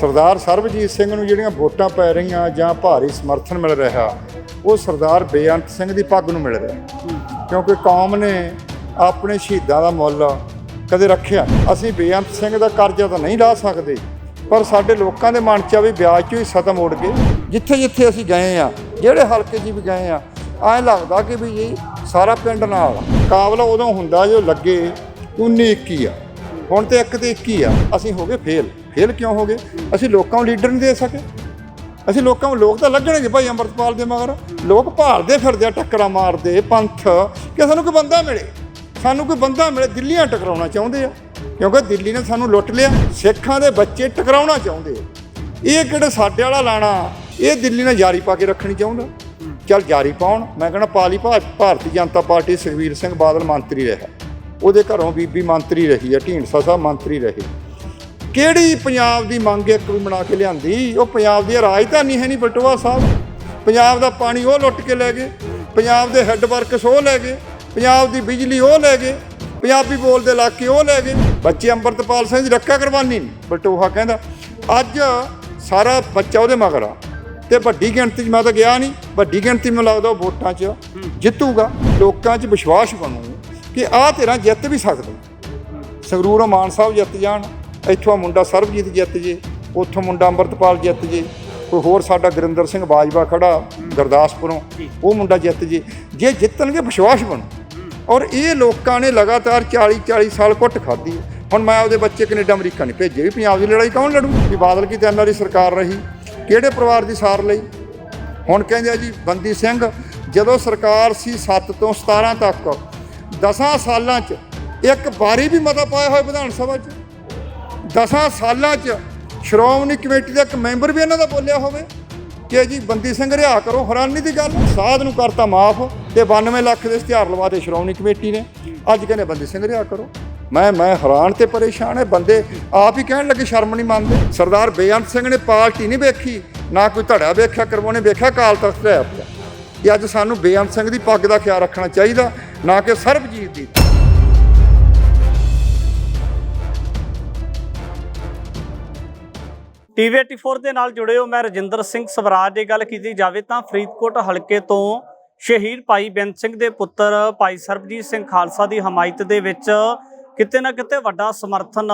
ਸਰਦਾਰ ਸਰਬਜੀਤ ਸਿੰਘ ਨੂੰ ਜਿਹੜੀਆਂ ਵੋਟਾਂ ਪੈ ਰਹੀਆਂ ਜਾਂ ਭਾਰੀ ਸਮਰਥਨ ਮਿਲ ਰਿਹਾ, ਉਹ ਸਰਦਾਰ ਬੇਅੰਤ ਸਿੰਘ ਦੀ ਪੱਗ ਨੂੰ ਮਿਲ ਰਿਹਾ। ਕਿਉਂਕਿ ਕੌਮ ਨੇ ਆਪਣੇ ਸ਼ਹੀਦਾਂ ਦਾ ਮੁੱਲ ਕਦੇ ਰੱਖਿਆ ਅਸੀਂ ਬੇਅੰਤ ਸਿੰਘ ਦਾ ਕਰਜ਼ਾ ਤਾਂ ਨਹੀਂ ਲਾ ਸਕਦੇ, ਪਰ ਸਾਡੇ ਲੋਕਾਂ ਦੇ ਮਨ 'ਚ ਆ ਵੀ ਵਿਆਜ 'ਚੋਂ ਹੀ ਸਤਮ ਮੋੜ ਕੇ ਜਿੱਥੇ ਜਿੱਥੇ ਅਸੀਂ ਗਏ ਆ, ਜਿਹੜੇ ਹਲਕੇ 'ਚ ਵੀ ਗਏ ਆ, ਐਂ ਲੱਗਦਾ ਕਿ ਵੀ ਜੀ ਸਾਰਾ ਪਿੰਡ ਨਾਲ ਕਾਬਲਾ ਉਦੋਂ ਹੁੰਦਾ ਜੋ ਲੱਗੇ 19 21 ਆ। ਹੁਣ ਤੇ ਇੱਕ ਤੇ 21 ਆ, ਅਸੀਂ ਹੋ ਗਏ ਫੇਲ। ਫੇਲ ਕਿਉਂ ਹੋ ਗਏ? ਅਸੀਂ ਲੋਕਾਂ ਨੂੰ ਲੀਡਰ ਨਹੀਂ ਦੇ ਸਕੇ। ਅਸੀਂ ਲੋਕਾਂ ਨੂੰ ਲੋਕ ਤਾਂ ਲੱਗਣਗੇ ਭਾਈ ਅੰਮ੍ਰਿਤਪਾਲ ਦੇ ਮਗਰ। ਲੋਕ ਭਾਲਦੇ ਫਿਰਦੇ ਆ, ਟੱਕਰਾਂ ਮਾਰਦੇ, ਪੰਥ। ਕਿ ਸਾਨੂੰ ਕੋਈ ਬੰਦਾ ਮਿਲੇ। ਸਾਨੂੰ ਕੋਈ ਬੰਦਾ ਮਿਲੇ, ਦਿੱਲੀਆਂ ਟਕਰਾਉਣਾ ਚਾਹੁੰਦੇ ਆ। ਕਿਉਂਕਿ ਦਿੱਲੀ ਨੇ ਸਾਨੂੰ ਲੁੱਟ ਲਿਆ। ਸਿੱਖਾਂ ਦੇ ਬੱਚੇ ਟਕਰਾਉਣਾ ਚਾਹੁੰਦੇ ਆ। ਇਹ ਕਿਹੜੇ ਸਾਡੇ ਵਾਲਾ ਲਾਣਾ? ਇਹ ਦਿੱਲੀ ਨਾਲ ਜਾਰੀ ਪਾ ਕੇ ਰੱਖਣੀ ਚਾਹੁੰਦਾ। ਚੱਲ ਜਾਰੀ ਪਾਉਣ। ਮੈਂ ਕਹਿੰਦਾ ਪਾਲੀ ਭਾ- ਭਾਰਤੀ ਜਨਤਾ ਪਾਰਟੀ ਸੁਖਵੀਰ ਸਿੰਘ ਬਾਦਲ ਮੰਤਰੀ ਰਿਹਾ। ਉਹਦੇ ਘਰੋਂ ਬੀਬੀ ਮੰਤਰੀ ਰਹੀ ਹੈ ਢੀਂਡਸਾ ਸਾਹਿਬ ਮੰਤਰੀ ਰਹੇ। ਕਿਹੜੀ ਪੰਜਾਬ ਦੀ ਮੰਗ ਇੱਕ ਨੂੰ ਬਣਾ ਕੇ ਲਿਆਂਦੀ? ਉਹ ਪੰਜਾਬ ਦੀ ਰਾਜਧਾਨੀ ਹੈ ਨਹੀਂ ਬਟੂਆ ਸਾਹਿਬ। ਪੰਜਾਬ ਦਾ ਪਾਣੀ ਉਹ ਲੁੱਟ ਕੇ ਲੈ ਗਏ। ਪੰਜਾਬ ਦੇ ਹੈੱਡ ਵਰਕਸ ਉਹ ਲੈ ਗਏ। ਪੰਜਾਬ ਦੀ ਬਿਜਲੀ ਉਹ ਲੈ ਗਏ। ਪੰਜਾਬੀ ਬੋਲਦੇ ਇਲਾਕੇ ਉਹ ਲੈ ਗਏ। ਬੱਚੇ ਅੰਮ੍ਰਿਤਪਾਲ ਸਿੰਘ ਦੀ ਰੱਖਿਆ ਕਰਵਾਨੀ ਨਹੀਂ ਬਟੂਹਾ ਕਹਿੰਦਾ। ਅੱਜ ਸਾਰਾ ਬੱਚਾ ਉਹਦੇ ਮਗਰ ਆ। ਤੇ ਵੱਡੀ ਗਿਣਤੀ 'ਚ ਮੈਂ ਤਾਂ ਗਿਆ ਨਹੀਂ। ਵੱਡੀ ਗਿਣਤੀ ਮੈਨੂੰ ਲੱਗਦਾ ਉਹ ਵੋਟਾਂ 'ਚ ਜਿੱਤੂਗਾ। ਲੋਕਾਂ 'ਚ ਵਿਸ਼ਵਾਸ ਬਣੂ ਕਿ ਆਹ ਤੇਰਾ ਜਿੱਤ ਵੀ ਸਕਦਾ। ਸੰਗਰੂਰ ਮਾਨ ਸਾਹਿਬ ਜਿੱਤ ਜਾਣ। ਇੱਥੋਂ ਮੁੰਡਾ ਸਰਬਜੀਤ ਜਿੱਤ ਜੇ, ਉੱਥੋਂ ਮੁੰਡਾ ਅੰਮ੍ਰਿਤਪਾਲ ਜਿੱਤ ਜੇ, ਕੋਈ ਹੋਰ ਸਾਡਾ ਗੁਰਿੰਦਰ ਸਿੰਘ ਬਾਜਵਾ ਖੜਾ ਗੁਰਦਾਸਪੁਰੋਂ, ਉਹ ਮੁੰਡਾ ਜਿੱਤ ਜੇ। ਜੇ ਜਿੱਤਣਗੇ ਵਿਸ਼ਵਾਸ ਬਣੂ। ਔਰ ਇਹ ਲੋਕਾਂ ਨੇ ਲਗਾਤਾਰ 40 40 ਸਾਲ ਕੁੱਟ ਖਾਧੀ ਹੁਣ ਮੈਂ ਆਪਦੇ ਬੱਚੇ ਕੈਨੇਡਾ ਅਮਰੀਕਾ ਨਹੀਂ ਭੇਜੇ ਵੀ, ਪੰਜਾਬ ਦੀ ਲੜਾਈ ਕੌਣ ਲੜੂ? ਵੀ ਬਾਦਲ ਕੀ ਤਿੰਨ ਵਾਰੀ ਸਰਕਾਰ ਰਹੀ? ਕਿਹੜੇ ਪਰਿਵਾਰ ਦੀ ਸਾਰ ਲਈ? ਹੁਣ ਕਹਿੰਦੇ ਆ ਜੀ, ਬੰਦੀ ਸਿੰਘ, ਜਦੋਂ ਸਰਕਾਰ ਸੀ 7 ਤੋਂ 17 ਤੱਕ 10 ਸਾਲਾਂ 'ਚ ਇੱਕ ਵਾਰੀ ਵੀ ਮਤਾ ਪਾਇਆ ਹੋਇਆ ਵਿਧਾਨ ਸਭਾ 'ਚ। 10 ਸਾਲਾਂ 'ਚ ਸ਼੍ਰੋਮਣੀ ਕਮੇਟੀ ਦਾ ਇੱਕ ਮੈਂਬਰ ਵੀ ਇਹਨਾਂ ਦਾ ਬੋਲਿਆ ਹੋਵੇ ਕਿ ਜੀ ਬੰਦੀ ਸਿੰਘ ਰਿਹਾ ਕਰੋ, ਹੈਰਾਨੀ ਦੀ ਗੱਲ, ਸਾਧ ਨੂੰ ਕਰਤਾ ਮਾਫ ਤੇ 92 ਲੱਖ ਦੇ ਇਸ਼ਤਿਹਾਰ ਲਵਾਤੇ ਸ਼੍ਰੋਮਣੀ ਕਮੇਟੀ ਨੇ। ਅੱਜ ਕਹਿੰਦੇ ਬੰਦੀ ਸਿੰਘ ਰਿਹਾ ਕਰੋ। ਮੈਂ ਮੈਂ ਹੈਰਾਨ ਤੇ ਪਰੇਸ਼ਾਨ ਹੈ, ਬੰਦੇ ਆਪ ਹੀ ਕਹਿਣ ਲੱਗੇ ਸ਼ਰਮ ਨਹੀਂ ਮੰਨਦੇ। ਸਰਦਾਰ ਬੇਅੰਤ ਸਿੰਘ ਨੇ ਪਾਰਟੀ ਨਹੀਂ ਵੇਖੀ, ਨਾ ਕੋਈ ਧੜਾ ਵੇਖਿਆ, ਕਰਵਾਉਣੇ ਵੇਖਿਆ, ਕਾਲ ਤਖਤ ਰਿਹਾ ਪਿਆ। ਕਿ ਅੱਜ ਸਾਨੂੰ ਬੇਅੰਤ ਸਿੰਘ ਦੀ ਪੱਗ ਦਾ ਖਿਆਲ ਰੱਖਣਾ ਚਾਹੀਦਾ, ਨਾ ਕਿ ਸਰਬਜੀਤ ਦੀ। ਟੀਵੀ 84 ਦੇ ਨਾਲ ਜੁੜੇ ਹੋ ਮੈਂ ਰਜਿੰਦਰ ਸਿੰਘ ਸਵਰਾਜ ਦੀ ਗੱਲ ਕੀਤੀ ਜਾਵੇ ਤਾਂ ਫਰੀਦਕੋਟ ਹਲਕੇ ਤੋਂ ਸ਼ਹੀਦ ਭਾਈ ਬੇਅੰਤ ਸਿੰਘ ਦੇ ਪੁੱਤਰ ਭਾਈ ਸਰਬਜੀਤ ਸਿੰਘ ਖਾਲਸਾ ਦੀ ਹਮਾਇਤ ਦੇ ਵਿੱਚ ਕਿਤੇ ਨਾ ਕਿਤੇ ਵੱਡਾ ਸਮਰਥਨ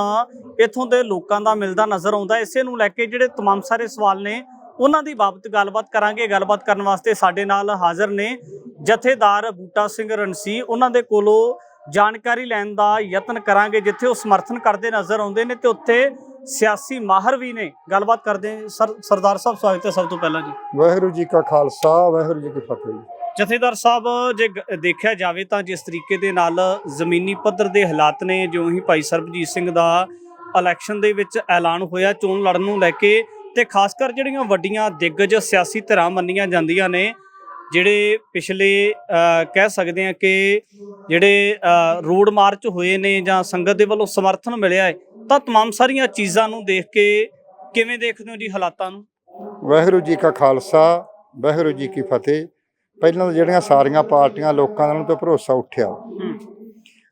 ਇਥੋਂ ਦੇ ਲੋਕਾਂ ਦਾ ਮਿਲਦਾ ਨਜ਼ਰ ਆਉਂਦਾ ਇਸੇ ਨੂੰ ਲੈ ਕੇ ਜਿਹੜੇ तमाम ਸਾਰੇ ਸਵਾਲ ਨੇ ਉਹਨਾਂ ਦੀ ਬਾਬਤ ਗੱਲਬਾਤ ਕਰਾਂਗੇ ਗੱਲਬਾਤ ਕਰਨ ਵਾਸਤੇ ਸਾਡੇ ਨਾਲ ਹਾਜ਼ਰ ਨੇ ਜਥੇਦਾਰ ਬੂਟਾ ਸਿੰਘ ਰਣਸੀ ਉਹਨਾਂ ਦੇ ਕੋਲੋਂ ਜਾਣਕਾਰੀ ਲੈਣ ਦਾ ਯਤਨ ਕਰਾਂਗੇ ਜਿੱਥੇ ਉਹ ਸਮਰਥਨ ਕਰਦੇ ਨਜ਼ਰ ਆਉਂਦੇ ਨੇ ਤੇ ਉੱਥੇ ਸਿਆਸੀ ਮਾਹਰ ਵੀ ਨੇ। ਗੱਲਬਾਤ ਕਰਦੇ। ਸਰ ਸਰਦਾਰ ਸਾਹਿਬ ਸਵਾਗਤ ਹੈ ਸਭ ਤੋਂ ਪਹਿਲਾਂ ਜੀ। ਵਾਹਿਗੁਰੂ ਜੀ ਕਾ ਖਾਲਸਾ ਵਾਹਿਗੁਰੂ ਜੀ ਕੀ ਫਤਿਹ ਜੀ। ਜਥੇਦਾਰ ਸਾਹਿਬ ਜੇ ਦੇਖਿਆ ਜਾਵੇ ਤਾਂ ਜਿਸ ਤਰੀਕੇ ਦੇ ਨਾਲ ਜ਼ਮੀਨੀ ਪੱਧਰ ਦੇ ਹਾਲਾਤ ਨੇ ਜਿਉਂ ਹੀ ਭਾਈ ਸਰਬਜੀਤ ਸਿੰਘ ਦਾ ਇਲੈਕਸ਼ਨ ਦੇ ਵਿੱਚ ਐਲਾਨ ਹੋਇਆ ਚੋਣ ਲੜਨ ਨੂੰ ਲੈ ਕੇ ਤੇ ਖਾਸ ਕਰ ਜਿਹੜੀਆਂ ਵੱਡੀਆਂ ਦਿੱਗਜ ਸਿਆਸੀ ਧਿਰਾਂ ਮੰਨੀਆਂ ਜਾਂਦੀਆਂ ਨੇ ਜਿਹੜੇ ਪਿਛਲੇ ਕਹਿ ਸਕਦੇ ਆ ਕਿ ਜਿਹੜੇ ਰੋਡ ਮਾਰਚ ਹੋਏ ਨੇ ਜਾਂ ਸੰਗਤ ਦੇ ਵੱਲੋਂ ਸਮਰਥਨ ਮਿਲਿਆ ਹੈ ਤਾਂ तमाम ਸਾਰੀਆਂ ਚੀਜ਼ਾਂ ਨੂੰ ਦੇਖ ਕੇ ਕਿਵੇਂ ਦੇਖਦੇ ਹੋ ਜੀ ਹਾਲਾਤਾਂ ਨੂੰ ਵਾਹਿਗੁਰੂ ਜੀ ਕਾ ਖਾਲਸਾ ਵਾਹਿਗੁਰੂ ਜੀ ਕੀ ਫਤਿਹ ਪਹਿਲਾਂ ਤਾਂ ਜਿਹੜੀਆਂ ਸਾਰੀਆਂ ਪਾਰਟੀਆਂ ਲੋਕਾਂ ਦਾ ਉਹਨਾਂ ਤੋਂ ਭਰੋਸਾ ਉੱਠਿਆ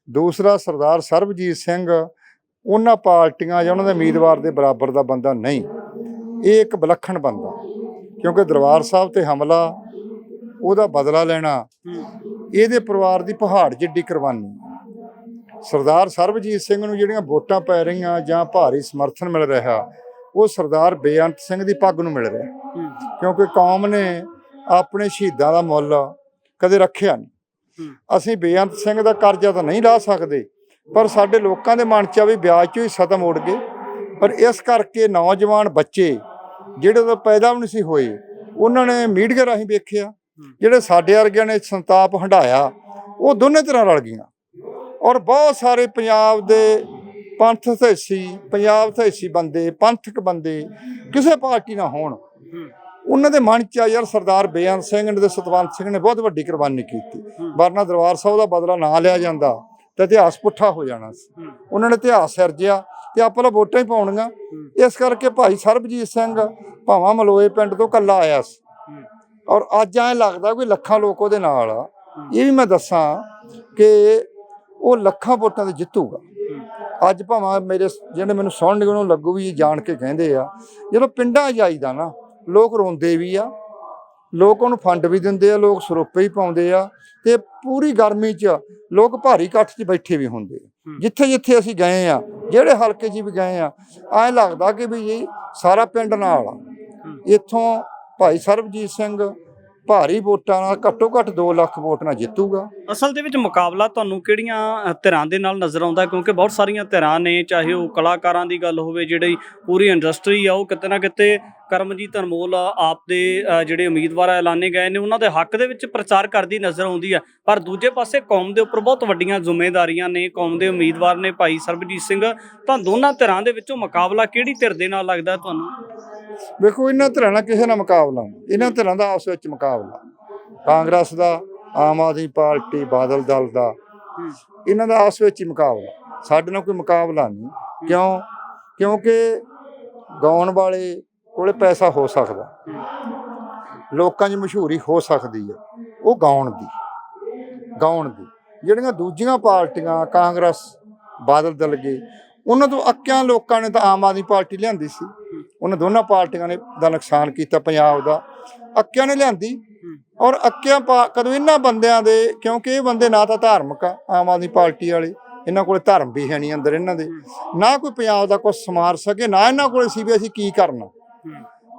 ਦੂਸਰਾ ਸਰਦਾਰ ਸਰਬਜੀਤ ਸਿੰਘ ਉਹਨਾਂ ਪਾਰਟੀਆਂ ਜਾਂ ਉਹਨਾਂ ਦੇ ਉਮੀਦਵਾਰ ਦੇ ਬਰਾਬਰ ਦਾ ਬੰਦਾ ਨਹੀਂ ਇਹ ਇੱਕ ਵਿਲੱਖਣ ਬੰਦਾ ਕਿਉਂਕਿ ਦਰਬਾਰ ਸਾਹਿਬ ਤੇ ਹਮਲਾ ਉਹਦਾ ਬਦਲਾ ਲੈਣਾ ਇਹਦੇ ਪਰਿਵਾਰ ਦੀ ਪਹਾੜ ਜਿੱਡੀ ਕੁਰਬਾਨੀ ਸਰਦਾਰ ਸਰਬਜੀਤ ਸਿੰਘ ਨੂੰ ਜਿਹੜੀਆਂ ਵੋਟਾਂ ਪੈ ਰਹੀਆਂ ਜਾਂ ਭਾਰੀ ਸਮਰਥਨ ਮਿਲ ਰਿਹਾ ਉਹ ਸਰਦਾਰ ਬੇਅੰਤ ਸਿੰਘ ਦੀ ਪੱਗ ਨੂੰ ਮਿਲ ਰਿਹਾ। ਕਿਉਂਕਿ ਕੌਮ ਨੇ ਆਪਣੇ ਸ਼ਹੀਦਾਂ ਦਾ ਮੁੱਲ ਕਦੇ ਰੱਖਿਆ ਨਹੀਂ। ਅਸੀਂ ਬੇਅੰਤ ਸਿੰਘ ਦਾ ਕਰਜ਼ਾ ਤਾਂ ਨਹੀਂ ਲਾ ਸਕਦੇ ਪਰ ਸਾਡੇ ਲੋਕਾਂ ਦੇ ਮਨ 'ਚ ਆ ਵੀ ਵਿਆਜ 'ਚੋਂ ਹੀ ਸਤਮ ਮੋੜ ਗਏ। ਪਰ ਇਸ ਕਰਕੇ ਨੌਜਵਾਨ ਬੱਚੇ ਜਿਹੜੇ ਉਦੋਂ ਪੈਦਾ ਵੀ ਨਹੀਂ ਸੀ ਹੋਏ ਉਹਨਾਂ ਨੇ ਮੀਡੀਆ ਰਾਹੀਂ ਵੇਖਿਆ ਜਿਹੜੇ ਸਾਡੇ ਵਰਗਿਆਂ ਨੇ ਸੰਤਾਪ ਹੰਢਾਇਆ ਉਹ ਦੋਨੇ ਤਰ੍ਹਾਂ ਰਲ ਗਈਆਂ। ਔਰ ਬਹੁਤ ਸਾਰੇ ਪੰਜਾਬ ਦੇ ਪੰਥ ਥੈਸੀ ਪੰਜਾਬ ਥੈਸੀ ਬੰਦੇ, ਪੰਥਕ ਬੰਦੇ ਕਿਸੇ ਪਾਰਟੀ ਨਾ ਹੋਣ। ਉਹਨਾਂ ਦੇ ਮਨ ਚ ਆ ਯਾਰ ਸਰਦਾਰ ਬੇਅੰਤ ਸਿੰਘ ਨੇ ਤੇ ਸਤਵੰਤ ਸਿੰਘ ਨੇ ਬਹੁਤ ਵੱਡੀ ਕੁਰਬਾਨੀ ਕੀਤੀ। ਵਰਨਾ ਦਰਬਾਰ ਸਾਹਿਬ ਦਾ ਬਦਲਾ ਨਾ ਲਿਆ ਜਾਂਦਾ ਤਾਂ ਇਤਿਹਾਸ ਪੁੱਠਾ ਹੋ ਜਾਣਾ ਸੀ। ਉਹਨਾਂ ਨੇ ਇਤਿਹਾਸ ਸਿਰਜਿਆ ਤੇ ਆਪਾਂ ਨੂੰ ਵੋਟਾਂ ਹੀ ਪਾਉਣੀਆਂ। ਇਸ ਕਰਕੇ ਭਾਈ ਸਰਬਜੀਤ ਸਿੰਘ ਭਾਵਾਂ ਮਲੋਏ ਪਿੰਡ ਤੋਂ ਕੱਲਾ ਆਇਆ ਸੀ। ਔਰ ਅੱਜ ਐਂ ਲੱਗਦਾ ਕੋਈ ਲੱਖਾਂ ਲੋਕ ਉਹਦੇ ਨਾਲ ਆ। ਇਹ ਵੀ ਮੈਂ ਦੱਸਾਂ ਕਿ ਉਹ ਲੱਖਾਂ ਵੋਟਾਂ ਤੇ ਜਿੱਤੂਗਾ। ਅੱਜ ਭਾਵੇਂ ਮੇਰੇ ਜਿਹੜੇ ਮੈਨੂੰ ਸੁਣਨਗੇ ਉਹਨੂੰ ਲੱਗੂ ਵੀ ਇਹ ਜਾਣ ਕੇ ਕਹਿੰਦੇ ਆ ਜਦੋਂ ਪਿੰਡਾਂ ਜਾਈਦਾ ਨਾ ਲੋਕ ਰੋਂਦੇ ਵੀ ਆ ਲੋਕ ਉਹਨੂੰ ਫੰਡ ਵੀ ਦਿੰਦੇ ਆ ਲੋਕ ਸਰੋਪੇ ਹੀ ਪਾਉਂਦੇ ਆ ਤੇ ਪੂਰੀ ਗਰਮੀ 'ਚ ਲੋਕ ਭਾਰੀ ਇਕੱਠ 'ਚ ਬੈਠੇ ਵੀ ਹੁੰਦੇ। ਜਿੱਥੇ ਜਿੱਥੇ ਅਸੀਂ ਗਏ ਆ ਜਿਹੜੇ ਹਲਕੇ 'ਚ ਵੀ ਗਏ ਆ ਐਂ ਲੱਗਦਾ ਕਿ ਵੀ ਇਹ ਸਾਰਾ ਪਿੰਡ ਨਾਲ ਆ। ਇੱਥੋਂ ਭਾਈ ਸਰਬਜੀਤ ਸਿੰਘ ਭਾਰੀ ਵੋਟਾਂ ਨਾਲ ਘੱਟੋ ਘੱਟ 2 ਲੱਖ ਵੋਟ ਨਾਲ ਜਿੱਤੂਗਾ। ਅਸਲ ਦੇ ਵਿੱਚ ਮੁਕਾਬਲਾ ਤੁਹਾਨੂੰ ਕਿਹੜੀਆਂ ਧਿਰਾਂ ਦੇ ਨਾਲ ਨਜ਼ਰ ਆਉਂਦਾ ਕਿਉਂਕਿ ਬਹੁਤ ਸਾਰੀਆਂ ਧਿਰਾਂ ਨੇ, ਚਾਹੇ ਉਹ ਕਲਾਕਾਰਾਂ ਦੀ ਗੱਲ ਹੋਵੇ, ਜਿਹੜੀ ਪੂਰੀ ਇੰਡਸਟਰੀ ਆ, ਉਹ ਕਿਤੇ ਨਾ ਕਿਤੇ ਕਰਮਜੀਤ ਅਨਮੋਲ ਆਪ ਦੇ ਜਿਹੜੇ ਉਮੀਦਵਾਰ ਐਲਾਨੇ ਗਏ ਨੇ, ਉਹਨਾਂ ਦੇ ਹੱਕ ਦੇ ਵਿੱਚ ਪ੍ਰਚਾਰ ਕਰਦੀ ਨਜ਼ਰ ਆਉਂਦੀ ਆ। ਪਰ ਦੂਜੇ ਪਾਸੇ ਕੌਮ ਦੇ ਉੱਪਰ ਬਹੁਤ ਵੱਡੀਆਂ ਜ਼ਿੰਮੇਵਾਰੀਆਂ ਨੇ, ਕੌਮ ਦੇ ਉਮੀਦਵਾਰ ਨੇ ਭਾਈ ਸਰਬਜੀਤ ਸਿੰਘ। ਤਾਂ ਦੋਨਾਂ ਧਿਰਾਂ ਦੇ ਵਿੱਚੋਂ ਮੁਕਾਬਲਾ ਕਿਹੜੀ ਧਿਰ ਦੇ ਨਾਲ ਲੱਗਦਾ ਤੁਹਾਨੂੰ? ਵੇਖੋ, ਇਹਨਾਂ ਧਿਰਾਂ ਨਾਲ ਕਿਸੇ ਨਾਲ ਮੁਕਾਬਲਾ ਨਹੀਂ। ਇਹਨਾਂ ਧਿਰਾਂ ਦਾ ਆਪਸ ਵਿੱਚ ਮੁਕਾਬਲਾ। ਕਾਂਗਰਸ ਦਾ, ਆਮ ਆਦਮੀ ਪਾਰਟੀ, ਬਾਦਲ ਦਲ ਦਾ, ਇਹਨਾਂ ਦਾ ਆਪਸ ਵਿੱਚ ਹੀ ਮੁਕਾਬਲਾ। ਸਾਡੇ ਨਾਲ ਕੋਈ ਮੁਕਾਬਲਾ ਨਹੀਂ। ਕਿਉਂ? ਕਿਉਂਕਿ ਗਾਉਣ ਵਾਲੇ ਕੋਲੇ ਪੈਸਾ ਹੋ ਸਕਦਾ। ਲੋਕਾਂ 'ਚ ਮਸ਼ਹੂਰੀ ਹੋ ਸਕਦੀ ਹੈ, ਉਹ ਗਾਉਣ ਦੀ। ਗਾਉਣ ਦੀ। ਜਿਹੜੀਆਂ ਦੂਜੀਆਂ ਪਾਰਟੀਆਂ, ਕਾਂਗਰਸ, ਬਾਦਲ ਦਲ ਗਏ ਉਹਨਾਂ ਤੋਂ ਅੱਕਿਆਂ ਲੋਕਾਂ ਨੇ ਤਾਂ ਆਮ ਆਦਮੀ ਪਾਰਟੀ ਲਿਆਂਦੀ ਸੀ। ਉਹਨਾਂ ਦੋਨਾਂ ਪਾਰਟੀਆਂ ਨੇ ਦਾ ਨੁਕਸਾਨ ਕੀਤਾ ਪੰਜਾਬ ਦਾ। ਅੱਕਿਆਂ ਨੇ ਲਿਆਂਦੀ ਔਰ ਅੱਕਿਆਂ ਪਾ- ਕਦੋਂ ਇਹਨਾਂ ਬੰਦਿਆਂ ਦੇ, ਕਿਉਂਕਿ ਇਹ ਬੰਦੇ ਨਾ ਤਾਂ ਧਾਰਮਿਕ ਆ, ਆਮ ਆਦਮੀ ਪਾਰਟੀ ਵਾਲੇ। ਇਹਨਾਂ ਕੋਲੇ ਧਰਮ ਵੀ ਹੈ ਨਹੀਂ ਅੰਦਰ ਇਹਨਾਂ ਦੇ। ਨਾ ਕੋਈ ਪੰਜਾਬ ਦਾ ਕੁਝ ਸਮਾਰ ਸਕੇ, ਨਾ ਇਹਨਾਂ ਕੋਲੇ ਸੀ ਵੀ ਅਸੀਂ ਕੀ ਕਰਨਾ।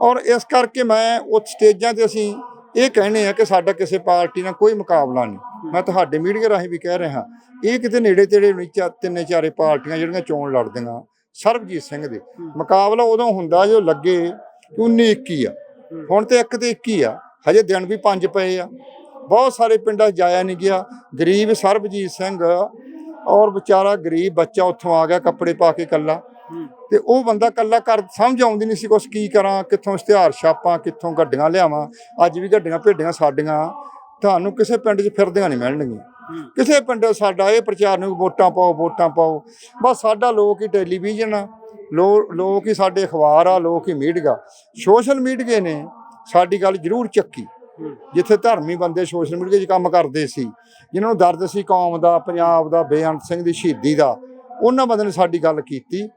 ਔਰ ਇਸ ਕਰਕੇ ਮੈਂ ਉਸ ਸਟੇਜਾਂ ਤੇ ਅਸੀਂ ਇਹ ਕਹਿੰਦੇ ਆ ਕਿ ਸਾਡਾ ਕਿਸੇ ਪਾਰਟੀ ਨਾਲ ਕੋਈ ਮੁਕਾਬਲਾ ਨਹੀਂ। ਮੈਂ ਤੁਹਾਡੇ ਮੀਡੀਆ ਰਾਹੀਂ ਵੀ ਕਹਿ ਰਿਹਾ ਇਹ ਕਿਤੇ ਨੇੜੇ ਤੇੜੇ ਨਹੀਂ ਚਾ ਤਿੰਨੇ ਚਾਰੇ ਪਾਰਟੀਆਂ ਜਿਹੜੀਆਂ ਚੋਣ ਲੜਦੀਆਂ ਸਰਬਜੀਤ ਸਿੰਘ ਦੇ। ਮੁਕਾਬਲਾ ਉਦੋਂ ਹੁੰਦਾ ਜੋ ਲੱਗੇ ਕਿ 19 21 ਆ। ਹੁਣ ਤੇ ਇੱਕ ਤੇ 21 ਆ। ਹਜੇ ਦਿਨ ਵੀ ਪੰਜ ਪਏ ਆ। ਬਹੁਤ ਸਾਰੇ ਪਿੰਡਾਂ ਜਾਇਆ ਨਹੀਂ ਗਿਆ। ਗਰੀਬ ਸਰਬਜੀਤ ਸਿੰਘ ਔਰ ਵਿਚਾਰਾ ਗਰੀਬ ਬੱਚਾ ਉੱਥੋਂ ਆ ਗਿਆ ਕੱਪੜੇ ਪਾ ਕੇ ਕੱਲਾ ਤੇ ਉਹ ਬੰਦਾ ਕੱਲਾ ਕਰ ਸਮਝ ਆਉਂਦੀ ਨਹੀਂ ਸੀ ਕੁਛ ਕੀ ਕਰਾਂ ਕਿੱਥੋਂ ਇਸ਼ਤਿਹਾਰ ਛਾਪਾਂ ਕਿੱਥੋਂ ਗੱਡੀਆਂ ਲਿਆਵਾਂ। ਅੱਜ ਵੀ ਗੱਡੀਆਂ ਭੇਡੀਆਂ ਸਾਡੀਆਂ। ਤੁਹਾਨੂੰ ਕਿਸੇ ਪਿੰਡ 'ਚ ਫਿਰਦੀਆਂ ਨਹੀਂ ਮਿਲਣਗੀਆਂ। ਕਿਸੇ ਪਿੰਡ ਸਾਡਾ ਇਹ ਪ੍ਰਚਾਰ ਨੂੰ ਵੋਟਾਂ ਪਾਓ ਵੋਟਾਂ ਪਾਓ। ਬਸ ਸਾਡਾ ਲੋਕ ਹੀ ਟੈਲੀਵਿਜ਼ਨ ਆ, ਲੋ- ਲੋਕ ਹੀ ਸਾਡੇ ਅਖਬਾਰ ਆ, ਲੋਕ ਹੀ ਮੀਡੀਆ। ਸੋਸ਼ਲ ਮੀਡੀਆ ਨੇ ਸਾਡੀ ਗੱਲ ਜ਼ਰੂਰ ਚੱਕੀ। ਜਿੱਥੇ ਧਰਮੀ ਬੰਦੇ ਸੋਸ਼ਲ ਮੀਡੀਆ 'ਚ ਕੰਮ ਕਰਦੇ ਸੀ, ਜਿਨ੍ਹਾਂ ਨੂੰ ਦਰਦ ਸੀ ਕੌਮ ਦਾ, ਪੰਜਾਬ ਦਾ, ਬੇਅੰਤ ਸਿੰਘ ਦੀ ਸ਼ਹੀਦੀ ਦਾ, ਉਹਨਾਂ ਬੰਦੇ ਨੇ ਸਾਡੀ ਗੱਲ ਕੀਤੀ।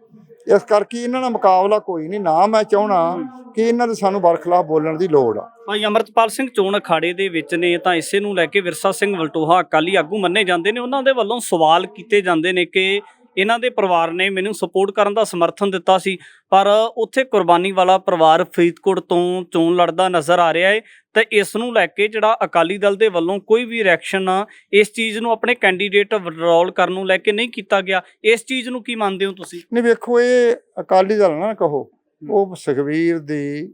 ਇਸ ਕਰਕੇ ਇਹਨਾਂ ਨਾਲ ਮੁਕਾਬਲਾ ਕੋਈ ਨਹੀਂ, ਨਾ ਮੈਂ ਚਾਹਣਾ ਕਿ ਇਹਨਾਂ ਦੇ ਸਾਨੂੰ ਬਰਖਲਾਫ ਬੋਲਣ ਦੀ ਲੋੜ ਆ। ਭਾਈ ਅਮਰਤਪਾਲ ਸਿੰਘ ਚੋਣ ਅਖਾੜੇ ਦੇ ਵਿੱਚ ਨੇ, ਤਾਂ ਇਸੇ ਨੂੰ ਲੈ ਕੇ ਵਿਰਸਾ ਸਿੰਘ ਵਲਟੋਹਾ ਅਕਾਲੀ ਆਗੂ ਮੰਨੇ ਜਾਂਦੇ ਨੇ। ਉਹਨਾਂ ਦੇ ਵੱਲੋਂ ਸਵਾਲ ਕੀਤੇ ਜਾਂਦੇ ਨੇ ਕਿ ਇਹਨਾਂ ਦੇ ਪਰਿਵਾਰ ਨੇ ਮੈਨੂੰ ਸਪੋਰਟ ਕਰਨ ਦਾ ਸਮਰਥਨ ਦਿੱਤਾ ਸੀ। ਪਰ ਉੱਥੇ ਕੁਰਬਾਨੀ ਵਾਲਾ ਪਰਿਵਾਰ ਫਰੀਦਕੋਟ ਤੋਂ ਚੋਣ ਲੜਦਾ ਨਜ਼ਰ ਆ ਰਿਹਾ ਹੈ ਤੇ ਇਸ ਨੂੰ ਲੈ ਕੇ ਜਿਹੜਾ ਅਕਾਲੀ ਦਲ ਦੇ ਵੱਲੋਂ ਕੋਈ ਵੀ ਰਿਐਕਸ਼ਨ ਇਸ ਚੀਜ਼ ਨੂੰ ਆਪਣੇ ਕੈਂਡੀਡੇਟ ਵਿਡਰੋਲ ਕਰਨ ਨੂੰ ਲੈ ਕੇ ਨਹੀਂ ਕੀਤਾ ਗਿਆ। ਇਸ ਚੀਜ਼ ਨੂੰ ਕੀ ਮੰਨਦੇ ਹੋ ਤੁਸੀਂ? ਨਹੀਂ ਵੇਖੋ ਇਹ ਅਕਾਲੀ ਦਲ ਨਾ ਕਹੋ ਉਹ ਸੁਖਵੀਰ ਦੀ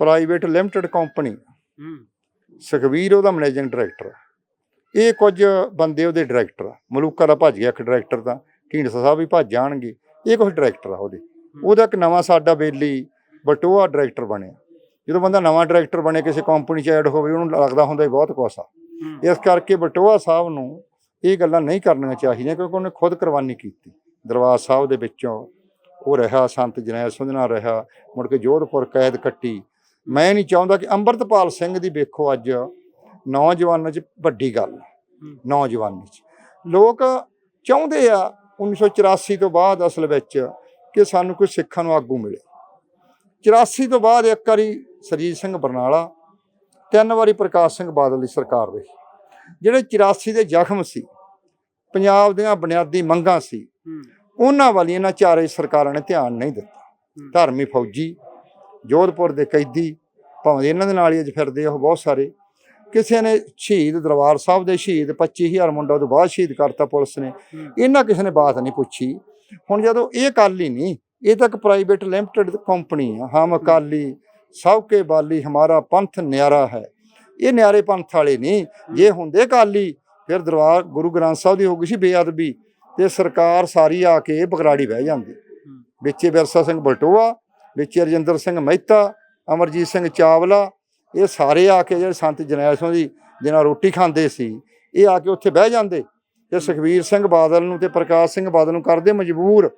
ਪ੍ਰਾਈਵੇਟ ਲਿਮਟਿਡ ਕੰਪਨੀ ਸੁਖਵੀਰ ਉਹਦਾ ਮੈਨੇਜਿੰਗ ਡਾਇਰੈਕਟਰ। ਇਹ ਕੁਝ ਬੰਦੇ ਉਹਦੇ ਡਾਇਰੈਕਟਰ ਮਲੂਕਾ ਦਾ ਭੱਜ ਗਿਆ ਇੱਕ ਡਾਇਰੈਕਟਰ ਤਾਂ ਢੀਂਡਸਾ ਸਾਹਿਬ ਵੀ ਭੱਜ ਜਾਣਗੇ ਇਹ ਕੁਝ ਡਾਇਰੈਕਟਰ ਆ ਉਹਦੇ। ਉਹਦਾ ਇੱਕ ਨਵਾਂ ਸਾਡਾ ਬੇਲੀ ਬਟੋਆ ਡਾਇਰੈਕਟਰ ਬਣਿਆ। ਜਦੋਂ ਬੰਦਾ ਨਵਾਂ ਡਾਇਰੈਕਟਰ ਬਣੇ ਕਿਸੇ ਕੰਪਨੀ 'ਚ ਐਡ ਹੋਵੇ ਉਹਨੂੰ ਲੱਗਦਾ ਹੁੰਦਾ ਬਹੁਤ ਕੁਛ ਆ। ਇਸ ਕਰਕੇ ਬਟੋਆ ਸਾਹਿਬ ਨੂੰ ਇਹ ਗੱਲਾਂ ਨਹੀਂ ਕਰਨੀਆਂ ਚਾਹੀਦੀਆਂ ਕਿਉਂਕਿ ਉਹਨੇ ਖੁਦ ਕੁਰਬਾਨੀ ਕੀਤੀ। ਦਰਬਾਰ ਸਾਹਿਬ ਦੇ ਵਿੱਚੋਂ ਉਹ ਰਿਹਾ ਸੰਤ ਸਿੰਘ ਨਾਲ ਰਿਹਾ ਮੁੜ ਕੇ ਜੋਧਪੁਰ ਕੈਦ ਕੱਟੀ। ਮੈਂ ਨਹੀਂ ਚਾਹੁੰਦਾ ਕਿ ਅੰਮ੍ਰਿਤਪਾਲ ਸਿੰਘ ਦੀ ਵੇਖੋ ਅੱਜ ਨੌਜਵਾਨਾਂ 'ਚ ਵੱਡੀ ਗੱਲ। ਨੌਜਵਾਨੀ 'ਚ। ਲੋਕ ਚਾਹੁੰਦੇ ਆ 1984 ਤੋਂ ਬਾਅਦ ਅਸਲ ਵਿੱਚ ਕਿ ਸਾਨੂੰ ਕੋਈ ਸਿੱਖਾਂ ਨੂੰ ਆਗੂ ਮਿਲੇ। 84 ਤੋਂ ਬਾਅਦ ਇੱਕ ਵਾਰੀ ਸਰਜੀਤ ਸਿੰਘ ਬਰਨਾਲਾ ਤਿੰਨ ਵਾਰੀ ਪ੍ਰਕਾਸ਼ ਸਿੰਘ ਬਾਦਲ ਦੀ ਸਰਕਾਰ ਰਹੀ। ਜਿਹੜੇ 84 ਦੇ ਜ਼ਖਮ ਸੀ ਪੰਜਾਬ ਦੀਆਂ ਬੁਨਿਆਦੀ ਮੰਗਾਂ ਸੀ ਉਹਨਾਂ ਵਾਲੀ ਇਹਨਾਂ ਚਾਰੇ ਸਰਕਾਰਾਂ ਨੇ ਧਿਆਨ ਨਹੀਂ ਦਿੱਤਾ। ਧਰਮੀ ਫੌਜੀ ਜੋਧਪੁਰ ਦੇ ਕੈਦੀ ਭਾਵੇਂ ਇਹਨਾਂ ਦੇ ਨਾਲ ਹੀ ਅੱਜ ਫਿਰਦੇ ਉਹ ਬਹੁਤ ਸਾਰੇ ਕਿਸੇ ਨੇ ਸ਼ਹੀਦ ਦਰਬਾਰ ਸਾਹਿਬ ਦੇ ਸ਼ਹੀਦ 25000 ਮੁੰਡਾ ਉਹਦੇ ਬਾਅਦ ਸ਼ਹੀਦ ਕਰਤਾ ਪੁਲਿਸ ਨੇ। ਇਹਨਾਂ ਕਿਸੇ ਨੇ ਬਾਤ ਨਹੀਂ ਪੁੱਛੀ। ਹੁਣ ਜਦੋਂ ਇਹ ਕਾਲੀ ਨਹੀਂ ਇਹ ਤਾਂ ਇੱਕ ਪ੍ਰਾਈਵੇਟ ਲਿਮਟਿਡ ਕੰਪਨੀ ਆ ਹਮ ਅਕਾਲੀ ਸਭ ਕੇ ਬਾਲੀ ਹਮਾਰਾ ਪੰਥ ਨਿਆਰਾ ਹੈ। ਇਹ ਨਿਆਰੇ ਪੰਥ ਵਾਲੇ ਨਹੀਂ। ਜੇ ਹੁੰਦੇ ਕਾਲੀ ਫਿਰ ਦਰਬਾਰ ਗੁਰੂ ਗ੍ਰੰਥ ਸਾਹਿਬ ਦੀ ਹੋ ਗਈ ਸੀ ਬੇਅਦਬੀ ਤੇ ਸਰਕਾਰ ਸਾਰੀ ਆ ਕੇ ਬਗਰਾੜੀ ਬਹਿ ਜਾਂਦੀ। ਵਿੱਚੇ ਵਿਰਸਾ ਸਿੰਘ ਬਲਟੋਆ ਵਿੱਚੇ ਰਜਿੰਦਰ ਸਿੰਘ ਮਹਿਤਾ ਅਮਰਜੀਤ ਸਿੰਘ ਚਾਵਲਾ ਇਹ ਸਾਰੇ ਆ ਕੇ ਜਿਹੜੇ ਸੰਤ ਜਰਨੈਲ ਸਿੰਘ ਦੀ ਜਿਹਨਾਂ ਰੋਟੀ ਖਾਂਦੇ ਸੀ ਇਹ ਆ ਕੇ ਉੱਥੇ ਬਹਿ ਜਾਂਦੇ ਤੇ ਸੁਖਵੀਰ ਸਿੰਘ ਬਾਦਲ ਨੂੰ ਤੇ ਪ੍ਰਕਾਸ਼ ਸਿੰਘ ਬਾਦਲ ਨੂੰ ਕਰਦੇ ਮਜਬੂਰ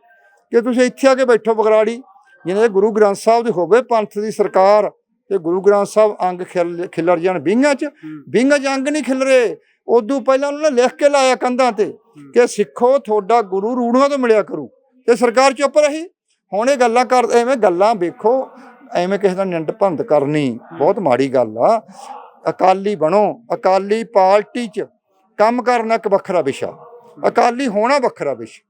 ਕਿ ਤੁਸੀਂ ਇੱਥੇ ਆ ਕੇ ਬੈਠੋ ਬਗਰਾੜੀ ਜਿਹਨੇ ਗੁਰੂ ਗ੍ਰੰਥ ਸਾਹਿਬ ਦੀ ਹੋਵੇ ਪੰਥ ਦੀ ਸਰਕਾਰ ਤੇ ਗੁਰੂ ਗ੍ਰੰਥ ਸਾਹਿਬ ਅੰਗ ਖਿਲ- ਖਿਲਰ ਜਾਣ ਵਿੰਗਾਂ 'ਚ ਵਿੰਗਾਂ 'ਚ ਅੰਗ ਨਹੀਂ ਖਿਲਰੇ ਉਦੋਂ ਪਹਿਲਾਂ ਉਹਨਾਂ ਨੇ ਲਿਖ ਕੇ ਲਾਇਆ ਕੰਧਾਂ ਤੇ ਕਿ ਸਿੱਖੋ ਤੁਹਾਡਾ ਗੁਰੂ ਰੂੜੀਆਂ ਤੋਂ ਮਿਲਿਆ ਕਰੂ ਤੇ ਸਰਕਾਰ ਚੁੱਪ ਰਹੀ। ਹੁਣ ਇਹ ਗੱਲਾਂ ਕਰ ਐਵੇਂ ਗੱਲਾਂ ਵੇਖੋ ਐਵੇਂ ਕਿਸੇ ਦਾ ਨਿੰਦ ਭੰਦ ਕਰਨੀ ਬਹੁਤ ਮਾੜੀ ਗੱਲ ਆ। ਅਕਾਲੀ ਬਣੋ ਅਕਾਲੀ ਪਾਰਟੀ 'ਚ ਕੰਮ ਕਰਨਾ ਇੱਕ ਵੱਖਰਾ ਵਿਸ਼ਾ ਅਕਾਲੀ ਹੋਣਾ ਵੱਖਰਾ ਵਿਸ਼ਾ।